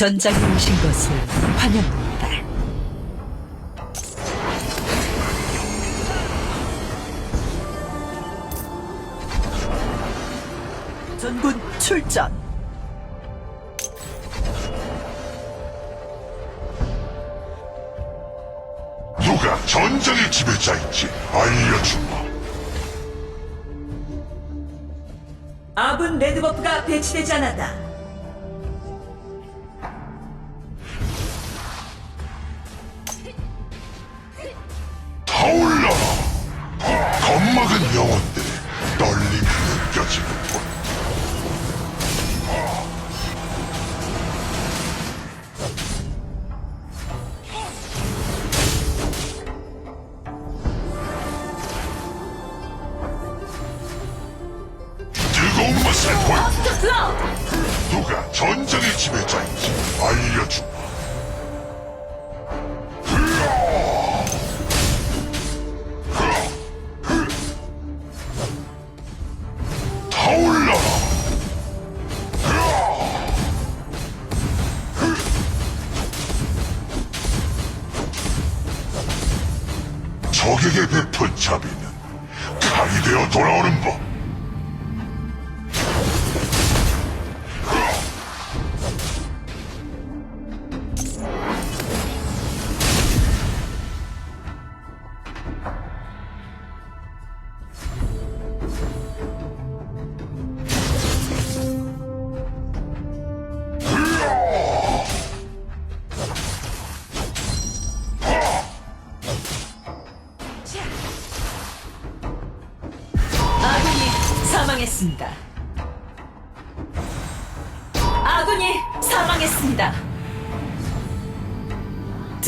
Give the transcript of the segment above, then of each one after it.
전장에 오신 것을 환영합니다. 전군 출전. 누가 전장의 지배자인지 알려주마. 아군 레드버프가 배치되지 않았다.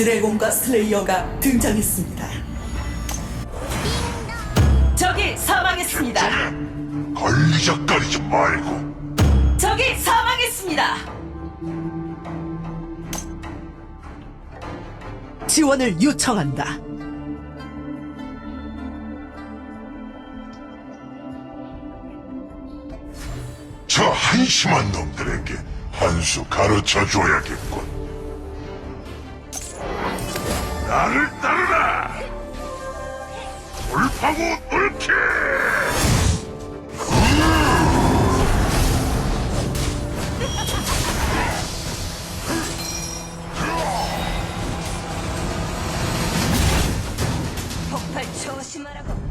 드래곤과 슬레이어가 등장했습니다. 적이 사망했습니다. 걸리적거리지 말고 적이 사망했습니다. 지원을 요청한다. 저 한심한 놈들에게 한 수 가르쳐 줘야겠군. 나를 따르라! 돌파고 옳게! 폭발 조심하라고.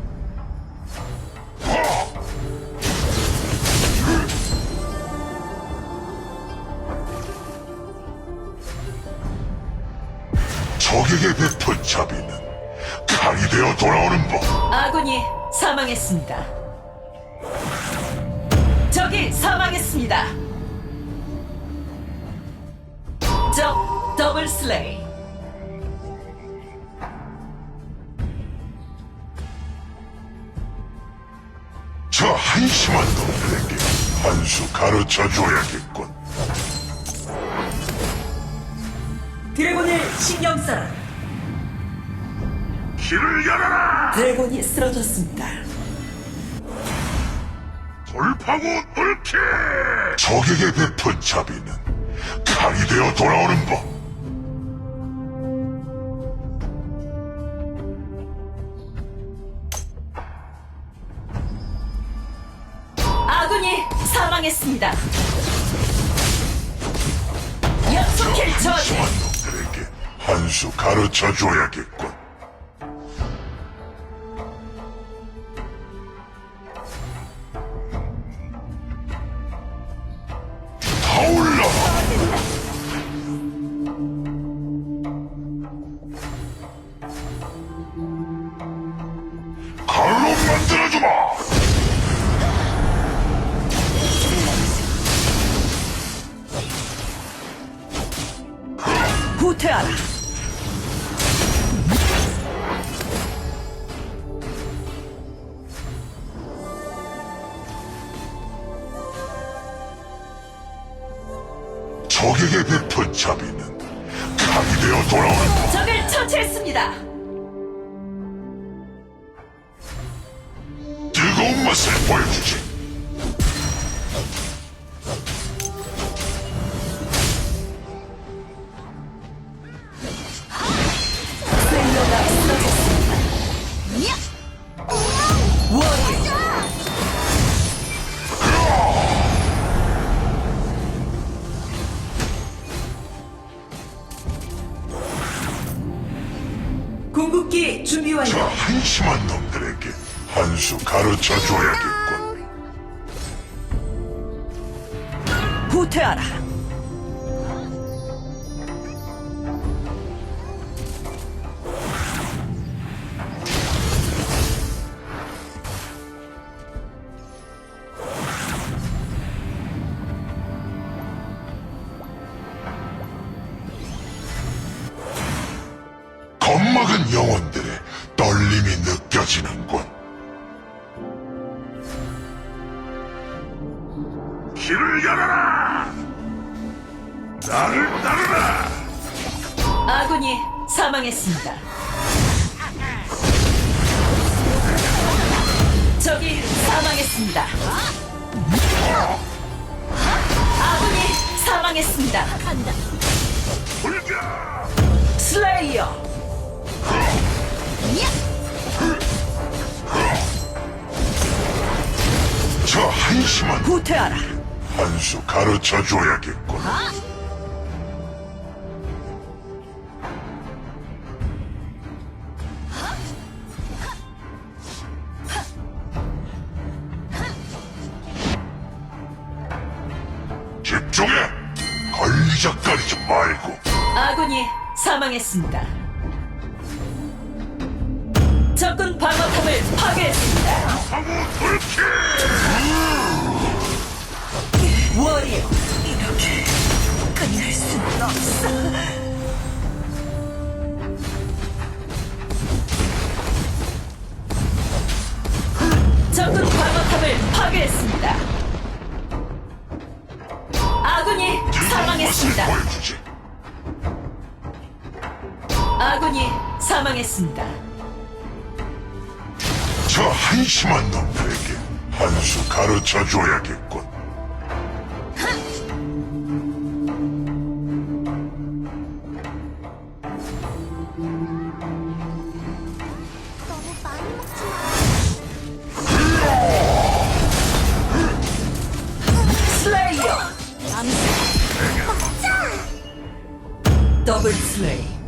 적에게 베푼 자비는 칼이 되어 돌아오는 법. 아군이 사망했습니다. 적이 사망했습니다. 적 더블 슬레이. 저 한심한 놈들에게 한 수 가르쳐 줘야겠군. 드래곤을 신경 써라. 길을 열어라! 드래곤이 쓰러졌습니다. 돌파고 옳게! 적에게 베푼 자비는 칼이 되어 돌아오는 법. 아군이 사망했습니다. 연속킬 저지. 한심한 놈들에게 한 수 가르쳐 줘야겠군. 적에게 베푼 자비는 칼이 되어 돌아오는 법. 적을 처치했습니다. 뜨거운 맛을 보여 준비 완료. 저 한심한 놈들에게 한 수 가르쳐 줘야겠군. 후퇴하라. 사망했습니다. 불가! 슬레이어 저 한심한 후퇴하라. 한수 가르쳐 줘야겠군. 사망했습니다. 적군 방어탑을 파괴했습니다. 워리어. 이렇게 끝낼 수는 없어. 사망했습니다. 저 한심한 놈들에게 한수 가르쳐 줘야겠군. 너무 많이 먹지 슬레이어 더블 슬레이.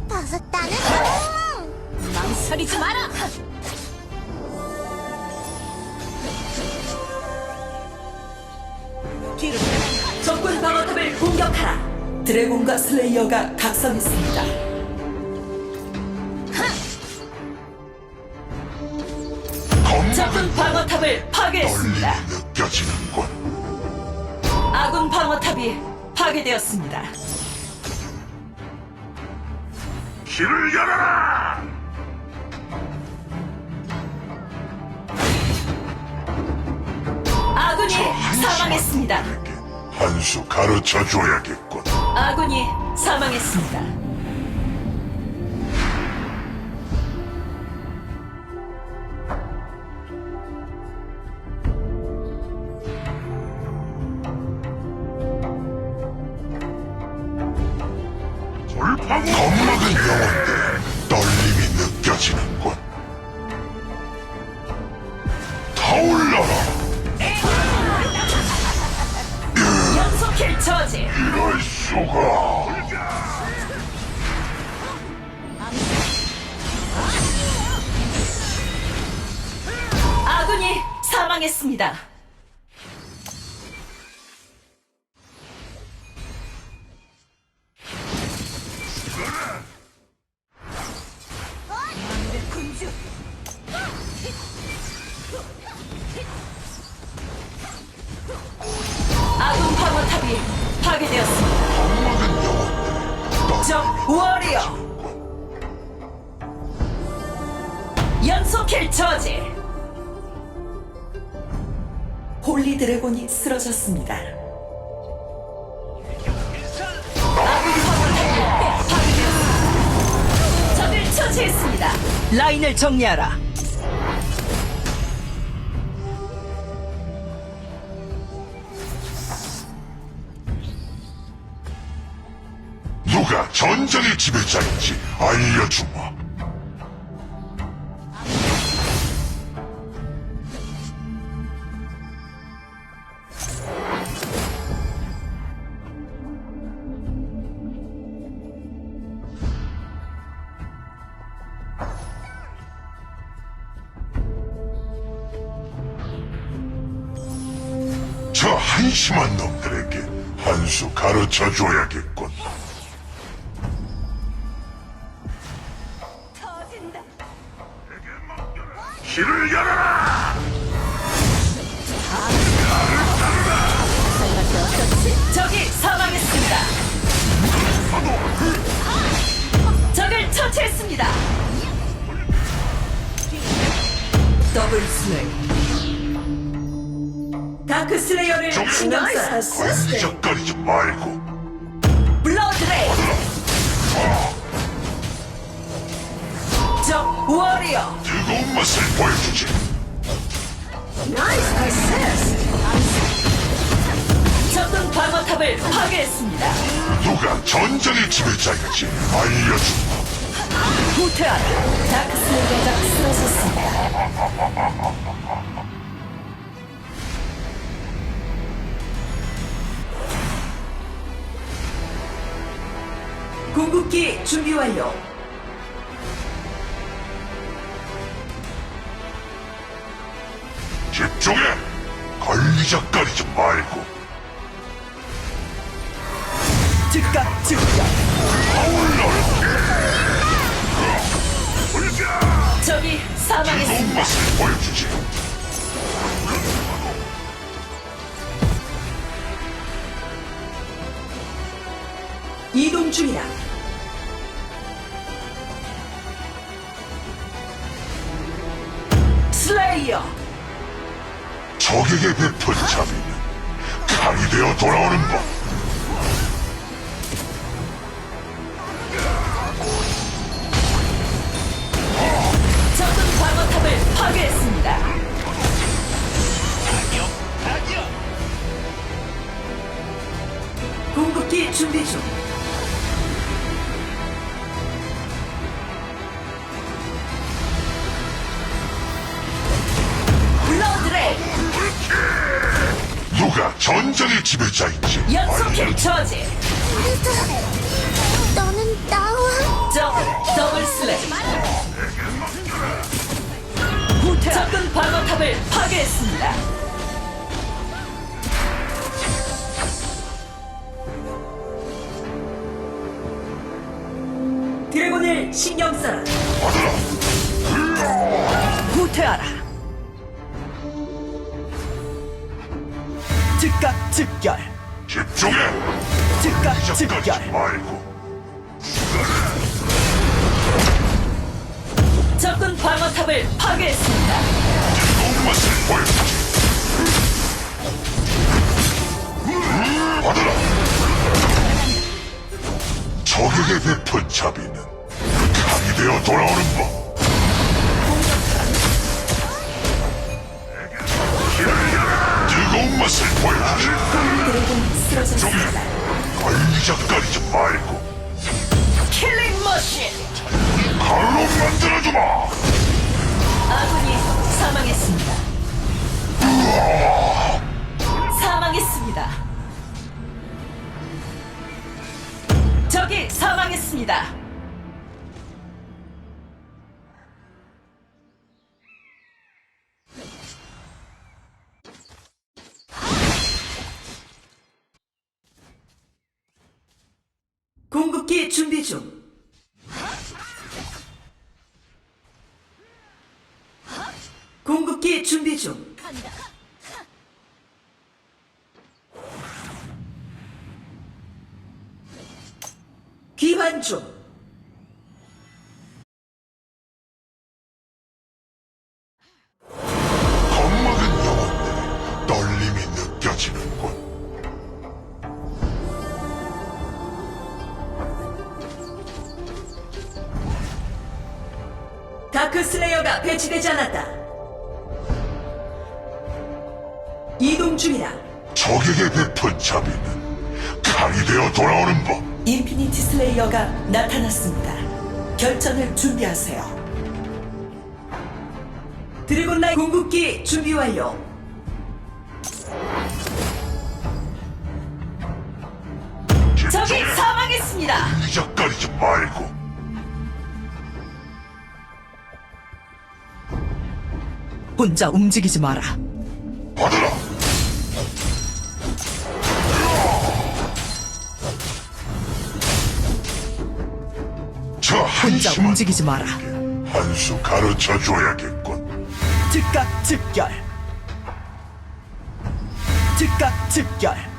망설이지 마라. 뒤로. 적군 방어탑을 공격하라. 드래곤과 슬레이어가 각성했습니다. 적군 방어탑을 파괴했습니다. 느껴지는군. 아군 방어탑이 파괴되었습니다. 길을 열어라! 아군이 사망했습니다. 한수 가르쳐 줘야겠군. 아군이 사망했습니다. 파괴되었습니다. 적을 처치했습니다. 라인을 정리하라. 누가 전장의 지배자인지 알려주마. 수 가르쳐 줘야겠군. 길을 열어라! 적이 사망했습니다. 적을 처치했습니다. 더블 슬레이. 다크 슬레이어를 신경 써. 걸리적거리지 말고 블러드레이. 적 워리어. 뜨거운 맛을 보여주지. 적군 방어탑을 파괴했습니다. 누가 전장의 지배자인지 알려주마. 후퇴하라. 다크 슬레이어가 쓰러졌습니다. 궁극기 준비 완료. 집중해! 걸리적거리지 말고 즉각 즉각. 적이 뜨거운 사망했습니다. 맛을 보여주지. 이동 중이야. 슬레이어. 적에게 베푼 자비는 칼이 되어 돌아오는 법. 적군 방어탑을 파괴했습니다. 궁극기 준비 중. 지배자인지 연속킬 저지. 너는 나와. 적 더블 슬레이. 적군 방어탑을 파괴했습니다. 드래곤을 신경 써라. 후퇴하라. 즉각 즉결. 집중해! 즉각 즉결. 말고 적군 방어탑을 파괴했습니다. 맛을 보여주지. 받아라. 적에게 베푼 자비는 칼이 되어 돌아오는 법. 뜨거운 맛을 쓰러졌습니다. 걸리적거리지 말고 킬링 머신. 칼로 만들어주마. 아군이 사망했습니다. 사망했습니다. 적이 사망했습니다. 준비 중. 궁극기 준비 중. 귀환 중. 다크 슬레이어가 배치되지 않았다. 이동 중이다. 적에게 베푼 자비는 칼이 되어 돌아오는 법. 인피니티 슬레이어가 나타났습니다. 결전을 준비하세요. 드래곤라이 궁극기 준비 완료. 적이. 사망했습니다. 이적거리지 말고 혼자 움직이지 마라. 받으라. 저 혼자 움직이지 마라. 한수 가르쳐 줘야겠군. 즉각 즉결. 즉각 즉결.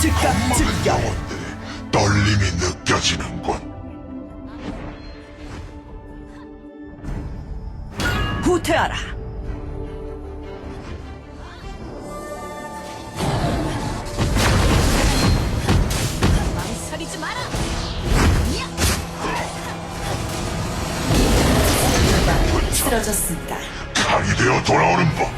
즉각 먹은 즉결. 영혼들의 떨림이 느껴지는군. 후퇴하라. 망설이지 마라. 쓰러졌습니다. 칼이 되어 돌아오는 법.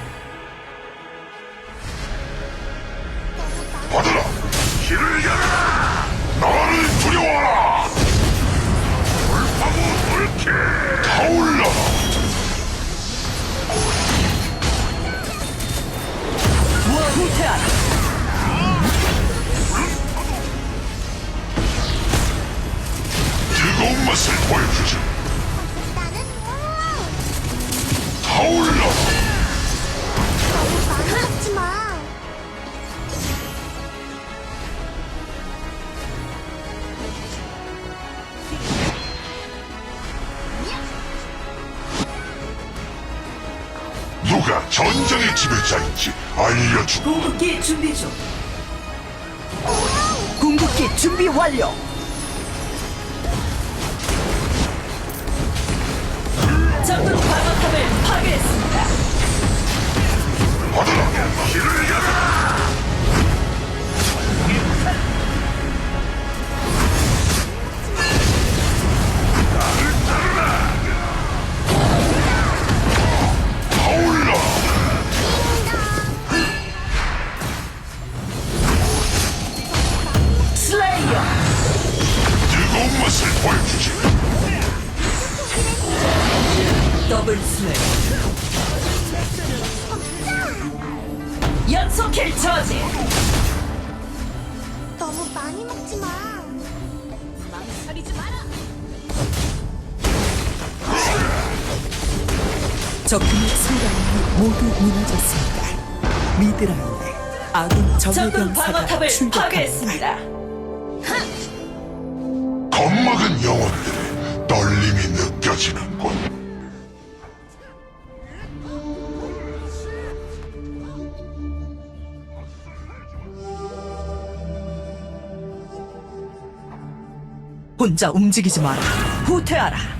준비 중. 궁극기 준비 완료. 적군 방어탑을. 파괴했습니다. 겁먹은 영혼들의 떨림이 느껴지는군. 혼자 움직이지 마라. 후퇴하라.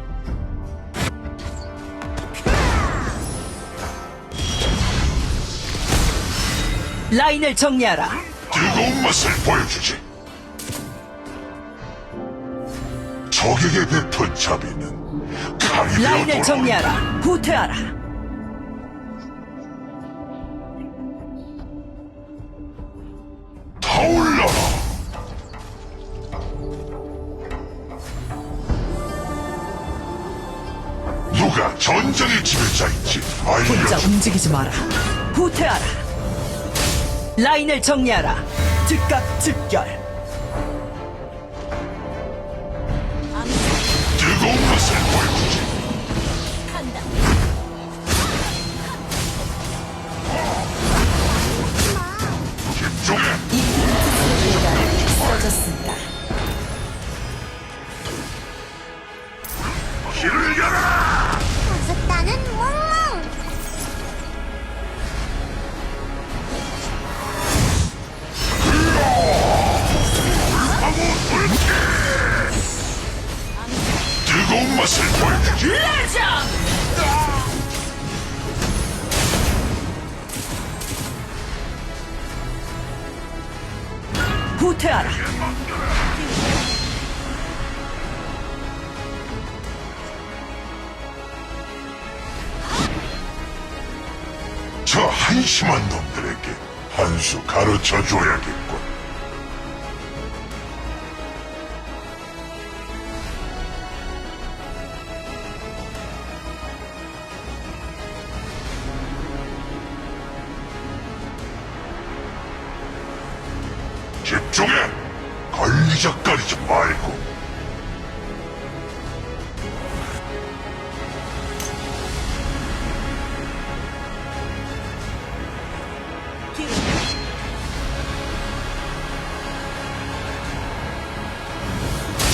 라인을 정리하라. 뜨거운 맛을 보여주지. 적에게 베푼 자비는 칼이 되어 라인을 정리하라. 후퇴하라. 타올라! 누가 전장의 지배자인지 혼자 알려주. 움직이지 마라. 후퇴하라. 라인을 정리하라. 즉각 즉결. 저 한심한 놈들에게 한수 가르쳐 줘야겠군.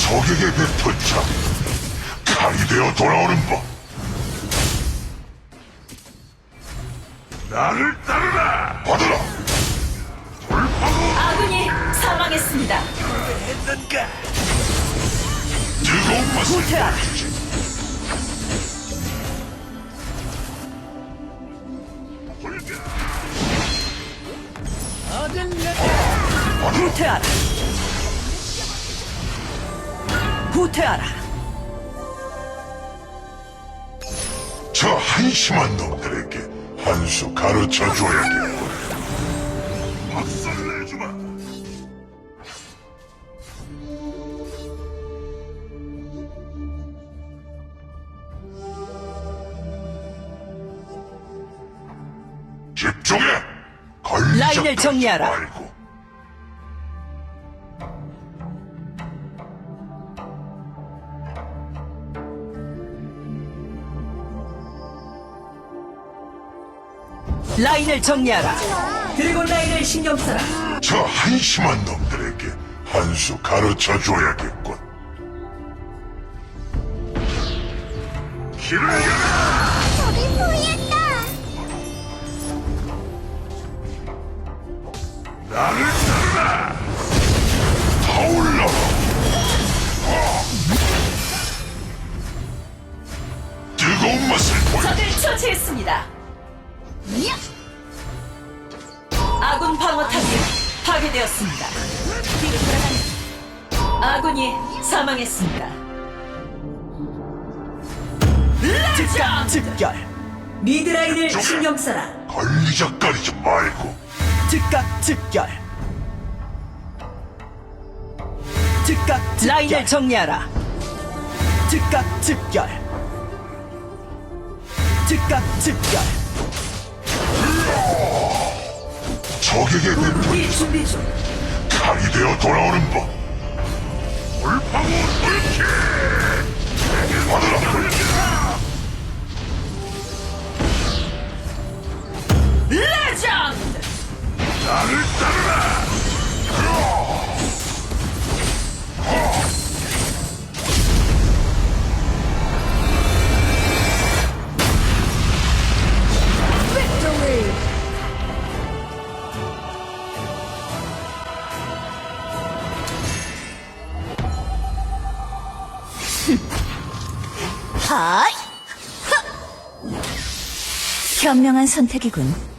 적에게 뱉은 자 칼이 되어 돌아오는 법 나를 따르라 받아라 아군이 사망했습니다. 했는가? 뜨거운 맛을 후퇴하라. 어딜 내 받아라 후퇴하라. 후퇴하라. 저 한심한 놈들에게 한 수 가르쳐 줘야겠군 박살 내주마 집중해 라인을 걸리적거리지 정리하라. 말고 라인을 정리하라. 드래곤 라인을 신경 써라. 저 한심한 놈들에게 한 수 가르쳐 줘야겠군. 길을 열어! 저기 포위했다. 나를 따르라! 타올라라! 아! 뜨거운 맛을 보여! 적을 처치했습니다. 야! 아군 방어탑이 파괴되었습니다. 아군이 사망했습니다. 즉각 즉결. 미드라인을 신경 써라. 걸리적거리지 말고 즉각 즉결. 즉각 즉결. 라인을 정리하라. 즉각 즉결. 즉각 즉결. 적에게 뱉은 이 준비 중. 칼이 되어 돌아오는 법. 불파고! 받아라! 레전 선택이군.